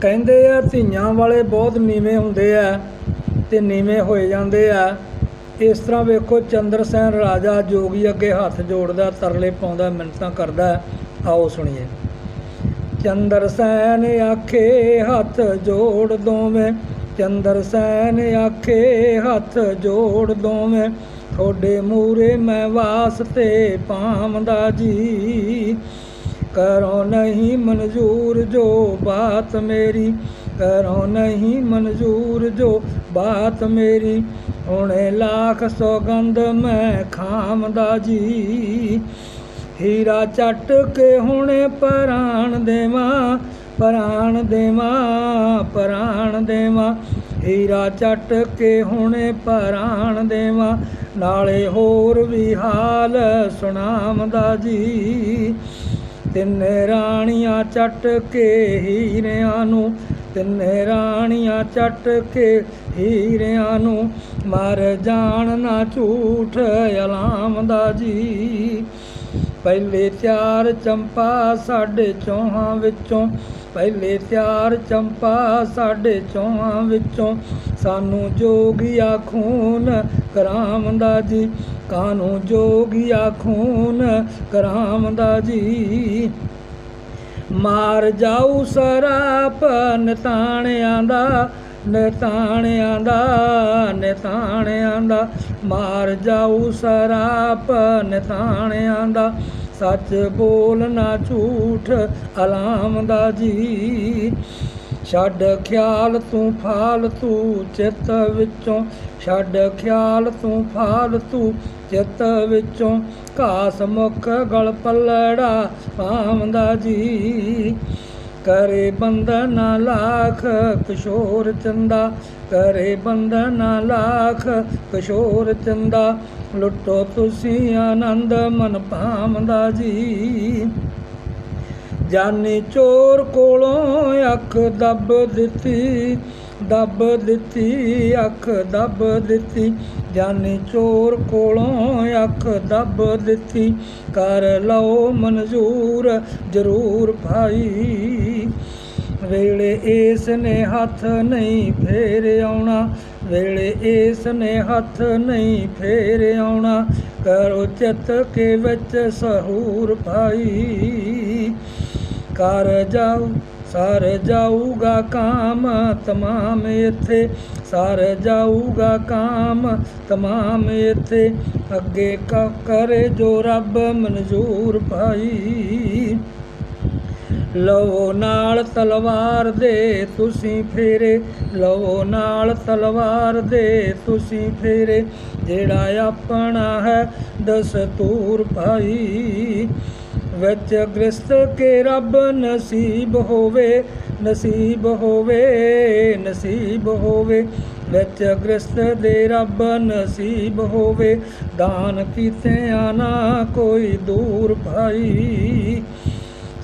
ਕਹਿੰਦੇ ਆ, ਧੀਆਂ ਵਾਲੇ ਬਹੁਤ ਨੀਵੇਂ ਹੁੰਦੇ ਆ ਤੇ ਨੀਵੇਂ ਹੋਏ ਜਾਂਦੇ ਆ। ਇਸ ਤਰ੍ਹਾਂ ਵੇਖੋ, ਚੰਦਰ ਸੈਨ ਰਾਜਾ ਜੋਗੀ ਅੱਗੇ ਹੱਥ ਜੋੜਦਾ, ਤਰਲੇ ਪਾਉਂਦਾ, ਮਿੰਨਤਾਂ ਕਰਦਾ। ਆਓ ਸੁਣੀਏ। ਚੰਦਰ ਚੰਦਰਸੈਨ ਆਖੇ, ਹੱਥ ਜੋੜ ਦੋਵੇਂ। ਚੰਦਰ ਚੰਦਰਸੈਨ ਆਖੇ, ਹੱਥ ਜੋੜ ਦੋਵੇਂ। ਤੁਹਾਡੇ ਮੂਰੇ ਮੈਂ ਵਾਸਤੇ ਪਾਵੰਦਾ ਜੀ। ਕਰੋ ਨਹੀਂ ਮਨਜ਼ੂਰ ਜੋ ਬਾਤ ਮੇਰੀ, ਕਰੋ ਨਹੀਂ ਮਨਜ਼ੂਰ ਜੋ ਬਾਤ ਮੇਰੀ। ਹੁਣੇ ਲੱਖ ਸੌਗੰਧ ਮੈਂ ਖਾਮਦਾ ਜੀ, ਹੀਰਾ ਚੱਟ ਕੇ ਹੁਣੇ ਪ੍ਰਾਣ ਦੇਵਾਂ ਪ੍ਰਾਣ ਦੇਵਾਂ ਪ੍ਰਾਣ ਦੇਵਾਂ। ਹੀਰਾ ਚੱਟ ਕੇ ਹੁਣੇ ਪ੍ਰਾਣ ਦੇਵਾਂ, ਨਾਲੇ ਹੋਰ ਵੀ ਹਾਲ ਸੁਣਾਵਦਾ ਜੀ। ਤਿੰਨੇ ਰਾਣੀਆਂ ਚੱਟ ਕੇ ਹੀਰਿਆਂ ਨੂੰ, ਤਿੰਨੇ ਰਾਣੀਆਂ ਚੱਟ ਕੇ ਹੀਰਿਆਂ ਨੂੰ, ਮਰ ਜਾਣ ਨਾ ਝੂਠ ਅਲਾਮ ਦਾ ਜੀ। ਪਹਿਲੇ ਚਾਰ ਚੰਪਾ ਸਾਡੇ ਚੌਹਾਂ ਵਿੱਚੋਂ ਪਹਿਲੇ ਤਿਆਰ ਚੰਪਾ ਸਾਡੇ ਚੌਹਾਂ ਵਿੱਚੋਂ, ਸਾਨੂੰ ਜੋਗੀਆ ਖੂਨ ਕਰਾਮਦਾ ਜੀ ਕਾਨੂੰ ਜੋਗੀਆ ਖੂਨ ਕਰਾਮਦਾ ਜੀ ਮਾਰ ਜਾਊ ਸਰਾਪ ਨਤਾਣਿਆਂ ਦਾ ਨਤਾਣਿਆਂ ਦਾ ਨਤਾਣਿਆਂ ਦਾ। ਮਾਰ ਜਾਊ ਸਰਾਪ ਨਤਾਣਿਆਂ ਦਾ ਸੱਚ ਬੋਲ ਨਾ ਝੂਠ, ਅਲਾਮ ਦਾ ਜੀ। ਛੱਡ ਖਿਆਲ ਤੂੰ ਫਾਲਤੂ ਚਿੱਤ ਵਿੱਚੋਂ। ਛੱਡ ਖਿਆਲ ਤੂੰ ਫਾਲਤੂ ਚਿੱਤ ਵਿੱਚੋਂ। ਘਾਸ ਮੁਖ ਗਲ ਪੱਲੜਾ ਪਾਵੰਦਾ ਜੀ। ਕਰੇ ਬੰਦਨ ਲਾਖ ਕਿਸ਼ੋਰ ਚੰਦਾ, ਕਰੇ ਬੰਦਨ ਲਾਖ ਕਿਸ਼ੋਰ ਚੰਦਾ। ਲੁੱਟੋ ਤੁਸੀਂ ਆਨੰਦ, ਮਨ ਪਾਵੰਦਾ ਜੀ। ਜਾਨੀ ਚੋਰ ਕੋਲੋਂ ਅੱਖ ਦੱਬ ਦਿੱਤੀ। ਦੱਬ ਦਿੱਤੀ, ਅੱਖ ਦੱਬ ਦਿੱਤੀ, ਜਾਨੀ ਚੋਰ ਕੋਲੋਂ ਅੱਖ ਦੱਬ ਦਿੱਤੀ, ਕਰ ਲਓ ਮਨਜ਼ੂਰ ਜ਼ਰੂਰ ਭਾਈ। ਵੇਲੇ ਇਸ ਨੇ ਹੱਥ ਨਹੀਂ ਫੇਰ ਆਉਣਾ, ਵੇਲੇ ਇਸ ਨੇ ਹੱਥ ਨਹੀਂ ਫੇਰ ਆਉਣਾ, ਕਰੋ ਚਿੱਤ ਕੇ ਵਿੱਚ ਸਹੂਰ ਭਾਈ। ਕਰ ਜਾਓ ਸਰ ਜਾਊਗਾ ਕਾਮ ਤਮਾਮ ਇੱਥੇ ਸਰ ਜਾਊਗਾ ਕਾਮ ਤਮਾਮ ਇੱਥੇ ਅੱਗੇ ਕ ਕਰੇ ਜੋ ਰੱਬ ਮਨਜ਼ੂਰ ਭਾਈ ਲਵੋ ਨਾਲ ਤਲਵਾਰ ਦੇ ਤੁਸੀਂ ਫੇਰੇ ਲਵੋ ਨਾਲ ਤਲਵਾਰ ਦੇ ਤੁਸੀਂ ਫੇਰੇ ਜਿਹੜਾ ਆਪਣਾ ਹੈ ਦਸਤੂਰ ਭਾਈ ਵਿੱਚ ਗ੍ਰਸਤ ਕੇ ਰੱਬ ਨਸੀਬ ਹੋਵੇ ਨਸੀਬ ਹੋਵੇ ਨਸੀਬ ਹੋਵੇ। ਵਿੱਚ ਗ੍ਰਸਤ ਦੇ ਰੱਬ ਨਸੀਬ ਹੋਵੇ, ਦਾਨ ਕੀਤਿਆਂ ਨਾ ਕੋਈ ਦੂਰ ਭਾਈ।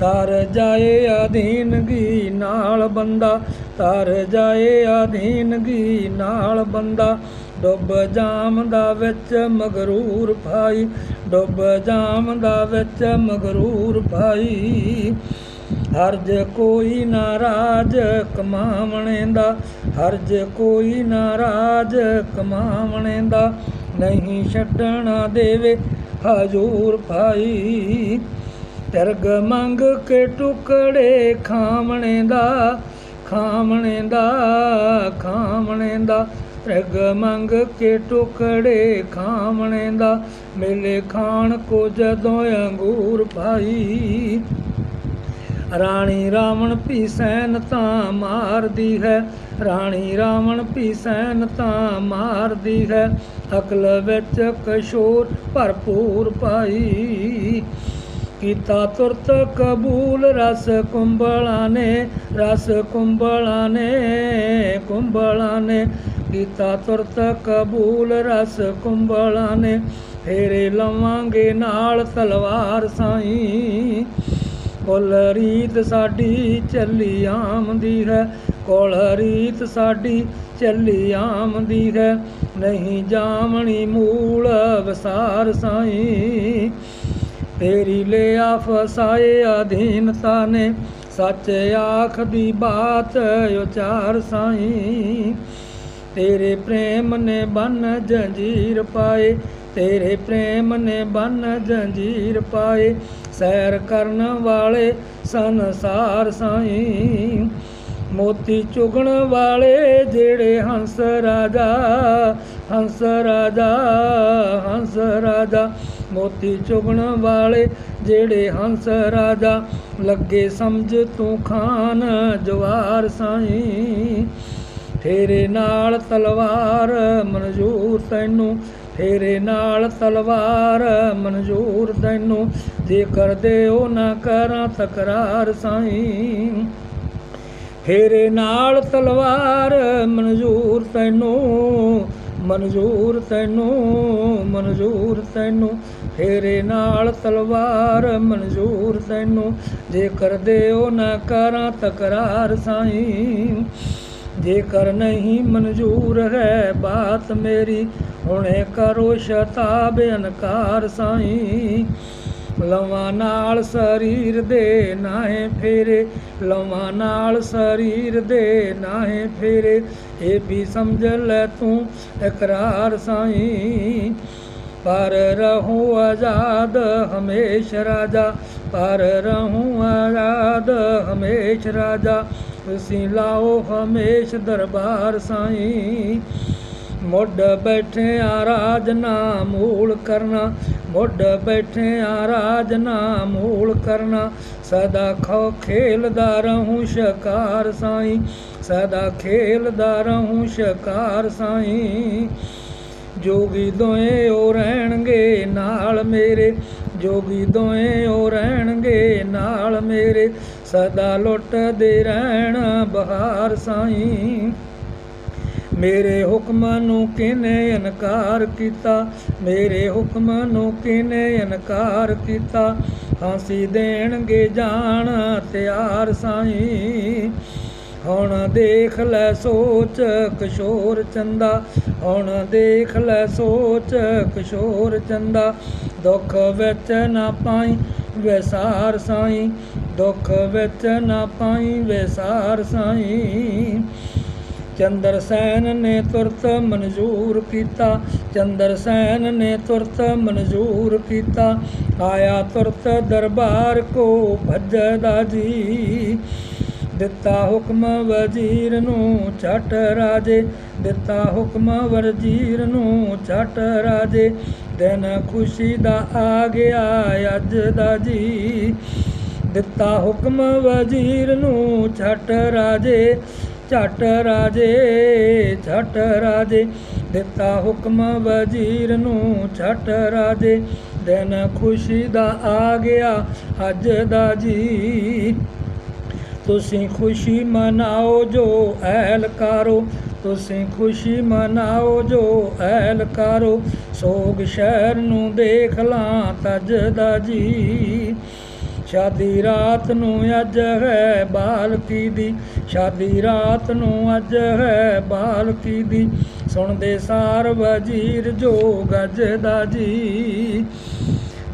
ਤਰ ਜਾਏ ਅਧੀਨਗੀ ਨਾਲ ਬੰਦਾ, ਤਰ ਜਾਏ ਅਧੀਨਗੀ ਨਾਲ ਬੰਦਾ ਡੁੱਬ ਜਾਮ ਦਾ ਵਿੱਚ ਮਗਰੂਰ ਭਾਈ, ਡੁੱਬ ਜਾਮਦਾ ਵਿੱਚ ਮਗਰੂਰ ਭਾਈ। ਹਰਜ ਕੋਈ ਨਾਰਾਜ ਕਮਾਵਣੇ ਦਾ, ਹਰਜ ਕੋਈ ਨਾਰਾਜ ਕਮਾਵਣੇ ਦਾ, ਨਹੀਂ ਛੱਡਣਾ ਦੇਵੇ ਹਜੂਰ ਭਾਈ। ਤਿਰਗ ਮੰਗ ਕੇ ਟੁਕੜੇ ਖਾਮਣੇ ਦਾ ਖਾਮਣੇ ਦਾ ਖਾਮਣੇ ਦਾ ਰਗ ਮੰਗ ਕੇ ਟੁਕੜੇ ਖਾਵਣੇ ਦਾ ਮਿਲੇ ਖਾਣ ਕੋ ਜਦੋਂ ਅੰਗੂਰ ਭਾਈ ਰਾਣੀ ਰਾਵਣ ਭੀਸੈਨ ਤਾਂ ਮਾਰਦੀ ਹੈ, ਰਾਣੀ ਰਾਵਣ ਭੀਸੈਨ ਤਾਂ ਮਾਰਦੀ ਹੈ, ਅਕਲ ਵਿੱਚ ਕਸ਼ੋਰ ਭਰਪੂਰ ਪਾਈ। ਕੀਤਾ ਤੁਰਤ ਕਬੂਲ ਰਸ ਕੁੰਬਲਾਂ ਨੇ, ਰਸ ਕੁੰਬਲਾਂ ਨੇ ਕੁੰਬਲਾਂ ਨੇ ਕੀਤਾ ਤੁਰਤ ਕਬੂਲ ਰਸ ਕੁੰਬਲਾਂ ਨੇ, ਫੇਰੇ ਲਵਾਂਗੇ ਨਾਲ ਤਲਵਾਰ ਸਾਈ। ਕੁਲ ਰੀਤ ਸਾਡੀ ਚੱਲੀ ਆਮਦੀ ਹੈ, ਕੁਲ ਰੀਤ ਸਾਡੀ ਚੱਲੀ ਆਮਦੀ ਹੈ, ਨਹੀਂ ਜਾਮਣੀ ਮੂਲ ਵਸਾਰ ਸਾਈ। ਤੇਰੀ ਲਿਆ ਫਸਾਏ ਅਧੀਨਤਾ ਨੇ, ਸੱਚ ਆਖ ਦੀ ਬਾਤ ਉਚਾਰ ਸਾਈਂ। ਤੇਰੇ ਪ੍ਰੇਮ ਨੇ ਬੰਨ ਜੰਜੀਰ ਪਾਏ, ਤੇਰੇ ਪ੍ਰੇਮ ਨੇ ਬੰਨ ਜੰਜੀਰ ਪਾਏ, ਸੈਰ ਕਰਨ ਵਾਲੇ ਸੰਸਾਰ ਸਾਈਂ। ਮੋਤੀ ਚੁਗਣ ਵਾਲੇ ਜਿਹੜੇ ਹੰਸ ਰਾਜਾ ਹੰਸ ਰਾਜਾ ਹੰਸ ਰਾਜਾ। ਮੋਤੀ ਚੁਗਣ ਵਾਲੇ ਜਿਹੜੇ ਹੰਸ ਰਾਜਾ, ਲੱਗੇ ਸਮਝ ਤੂੰ ਖਾਨ ਜਵਾਰ ਸਾਈਂ। ਤੇਰੇ ਨਾਲ ਤਲਵਾਰ ਮਨਜ਼ੂਰ ਤੈਨੂੰ, ਤੇਰੇ ਨਾਲ ਤਲਵਾਰ ਮਨਜ਼ੂਰ ਤੈਨੂੰ। ਜੇ ਕਰਦੇ ਉਹ ਨਾ ਕਰਾਂ ਤਕਰਾਰ ਸਾਈਂ। ਤੇਰੇ ਨਾਲ ਤਲਵਾਰ ਮਨਜ਼ੂਰ ਤੈਨੂੰ ਮਨਜ਼ੂਰ ਤੈਨੂੰ ਮਨਜ਼ੂਰ ਤੈਨੂੰ। ਤੇਰੇ ਨਾਲ ਤਲਵਾਰ ਮਨਜ਼ੂਰ ਤੈਨੂੰ ਜੇ ਕਰਦੇ ਉਹ ਨਾ ਕਰਾਂ ਤਕਰਾਰ ਸਾਈਂ। ਜੇਕਰ ਨਹੀਂ ਮਨਜ਼ੂਰ ਹੈ ਬਾਤ ਮੇਰੀ, ਹੁਣੇ ਕਰੋ ਸ਼ਤਾਬ ਅਨਕਾਰ ਸਾਈਂ। ਲਵਾਂ ਨਾਲ ਸਰੀਰ ਦੇ ਨਾਹੇ ਫੇਰੇ, ਲਵਾਂ ਨਾਲ ਸਰੀਰ ਦੇ ਨਾਹੇ ਫੇਰੇ, ਇਹ ਵੀ ਸਮਝ ਲੈ ਤੂੰ ਇਕਰਾਰ ਸਾਈਂ। ਪਰ ਰਹੂੰ ਆਜ਼ਾਦ ਹਮੇਸ਼ ਰਾਜਾ, ਪਰ ਰਹੂੰ ਆਜ਼ਾਦ ਹਮੇਸ਼ ਰਾਜਾ। ਤੁਸੀਂ ਲਾਓ ਹਮੇਸ਼ ਦਰਬਾਰ ਸਾਈਂ। ਮੁੱਢ ਬੈਠੇ ਆ ਰਾਜ ਮੂਲ ਕਰਨਾ, ਮੁੱਢ ਬੈਠੇ ਆ ਰਾਜ ਮੂਲ ਕਰਨਾ। ਸਦਾ ਖੋ ਖੇਲਦਾ ਰਹੂੰ ਸ਼ਿਕਾਰ ਸਾਈਂ, ਸਦਾ ਖੇਲਦਾ ਰਹੂੰ ਸ਼ਿਕਾਰ ਸਾਈਂ। ਜੋਗੀ ਦੋਏ ਉਹ ਰਹਿਣਗੇ ਨਾਲ ਮੇਰੇ, ਜੋਗੀ ਦੋਏ ਉਹ ਰਹਿਣਗੇ ਨਾਲ ਮੇਰੇ। ਸਦਾ ਲੁੱਟਦੇ ਰਹਿਣ ਬਹਾਰ ਸਾਈਂ। ਮੇਰੇ ਹੁਕਮ ਨੂੰ ਕਿਨੇ ਇਨਕਾਰ ਕੀਤਾ? ਮੇਰੇ ਹੁਕਮ ਨੂੰ ਕਿਨੇ ਇਨਕਾਰ ਕੀਤਾ? ਫਾਂਸੀ ਦੇਣਗੇ ਜਾਣ ਤਿਆਰ ਸਾਈਂ। ਹੁਣ ਦੇਖ ਲੈ ਸੋਚ ਕਿਸ਼ੋਰ ਚੰਦਾ। ਹੁਣ ਦੇਖ ਲੈ ਸੋਚ ਕਿਸ਼ੋਰ ਚੰਦਾ। ਦੁੱਖ ਵਿੱਚ ਨਾ ਪਾਈ ਵਿਸਾਰ ਸਾਈਂ। ਦੁੱਖ ਵਿੱਚ ਨਾ ਪਾਈ ਵਿਸਾਰ ਸਾਈਂ। ਚੰਦਰ ਸੈਨ ਨੇ ਤੁਰਤ ਮਨਜ਼ੂਰ ਕੀਤਾ। ਚੰਦਰ ਸੈਨ ਨੇ ਤੁਰਤ ਮਨਜ਼ੂਰ ਕੀਤਾ। ਆਇਆ ਤੁਰਤ ਦਰਬਾਰ ਕੋ ਭੱਜਦਾ ਜੀ। ਦਿੱਤਾ ਹੁਕਮ ਵਜ਼ੀਰ ਨੂੰ ਛੱਟ ਰਾਜੇ। ਦਿੱਤਾ ਹੁਕਮ ਵਜ਼ੀਰ ਨੂੰ ਛੱਟ ਰਾਜੇ। ਦਿਨ ਖੁਸ਼ੀ ਦਾ ਆ ਗਿਆ ਅੱਜ ਦਾ ਜੀ। ਦਿੱਤਾ ਹੁਕਮ ਵਜ਼ੀਰ ਨੂੰ, ਛੱਟ ਰਾਜੇ ਛੱਟ ਰਾਜੇ ਛੱਟ ਰਾਜੇ। ਦਿੱਤਾ ਹੁਕਮ ਵਜ਼ੀਰ ਨੂੰ, ਛੱਟ ਰਾਜੇ। ਦਿਨ ਖੁਸ਼ੀ ਦਾ ਆ ਗਿਆ ਅੱਜ ਦਾ ਜੀ। ਤੁਸੀਂ ਖੁਸ਼ੀ ਮਨਾਓ ਜੋ ਐਲ ਕਰੋ ਤੁਸੀਂ ਖੁਸ਼ੀ ਮਨਾਓ ਜੋ ਐਲ ਕਰੋ ਸੋਗ ਸ਼ਹਿਰ ਨੂੰ ਦੇਖ ਲਾਂ ਤਜਦਾ ਜੀ। ਸ਼ਾਦੀ ਰਾਤ ਨੂੰ ਅੱਜ ਹੈ ਬਾਲਕੀ ਦੀ, ਸ਼ਾਦੀ ਰਾਤ ਨੂੰ ਅੱਜ ਹੈ ਬਾਲਕੀ ਦੀ। ਸੁਣਦੇ ਸਾਰ ਵਜ਼ੀਰ ਜੋ ਗੱਜਦਾ ਜੀ,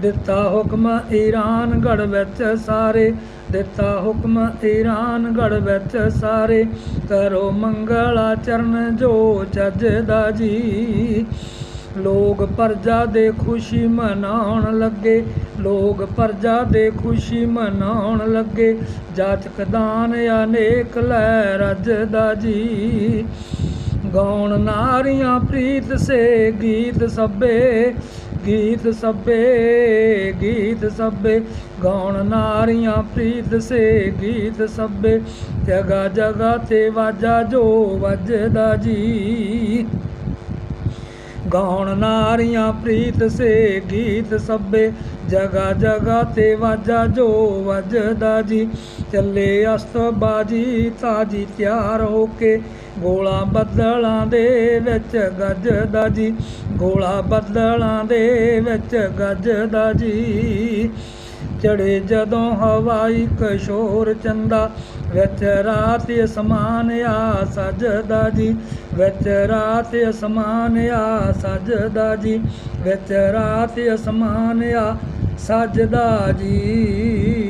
ਦਿੱਤਾ ਹੁਕਮ ਈਰਾਨ ਗੜ ਵਿੱਚ ਸਾਰੇ, ਦਿੱਤਾ ਹੁਕਮ ਈਰਾਨ ਗੜ ਵਿੱਚ ਸਾਰੇ। ਕਰੋ ਮੰਗਲਾ ਚਰਨ ਜੋ ਚੱਜਦਾ ਜੀ। ਲੋਗ ਪਰਜਾ ਦੇ ਖੁਸ਼ੀ ਮਨਾਉਣ ਲੱਗੇ ਲੋਗ ਪਰਜਾ ਦੇ ਖੁਸ਼ੀ ਮਨਾਉਣ ਲੱਗੇ। ਜਾਚਕ ਦਾਨ ਅਨੇਕ ਲੈ ਰੱਜਦਾ ਜੀ। ਗਾਉਣ ਨਾਰੀਆਂ ਪ੍ਰੀਤ ਸੇ ਗੀਤ ਸਭੇ ਗੀਤ ਸਭੇ ਗੀਤ ਸਭੇ। ਗਾਉਣ ਨਾਰੀਆਂ ਪ੍ਰੀਤ ਸੇ ਗੀਤ ਸਭੇ। ਜਗਾ ਜਗਾ ਤੇ ਵਾਜਾ ਜੋ ਵੱਜਦਾ ਜੀ। ਗਾਉਣ ਨਾਰੀਆਂ ਪ੍ਰੀਤ ਸੇ ਗੀਤ ਸਭੇ। ਜਗਾ ਜਗਾ ਤੇ ਵਾਜਾ ਜੋ ਵੱਜਦਾ ਜੀ। ਚੱਲੇ ਅਸਤ ਬਾਜੀ ਤਾਜੀ ਤਿਆਰ ਹੋ ਕੇ ਗੋਲਾ ਬੱਦਲਾਂ ਦੇ ਵਿੱਚ ਗੱਜਦਾ ਜੀ। ਗੋਲਾ ਬੱਦਲਾਂ ਦੇ ਵਿੱਚ ਗੱਜਦਾ ਜੀ। ਚੜੇ ਜਦੋਂ ਹਵਾਈ ਕਸ਼ੋਰ ਚੰਦਾ, ਵਿੱਚ ਰਾਤ ਅਸਮਾਨ ਆ ਸਜਦਾ ਜੀ। ਵਿੱਚ ਰਾਤ ਅਸਮਾਨ ਆ ਸਜਦਾ ਜੀ। ਵਿੱਚ ਰਾਤ ਅਸਮਾਨ ਆ ਸਜਦਾ ਜੀ।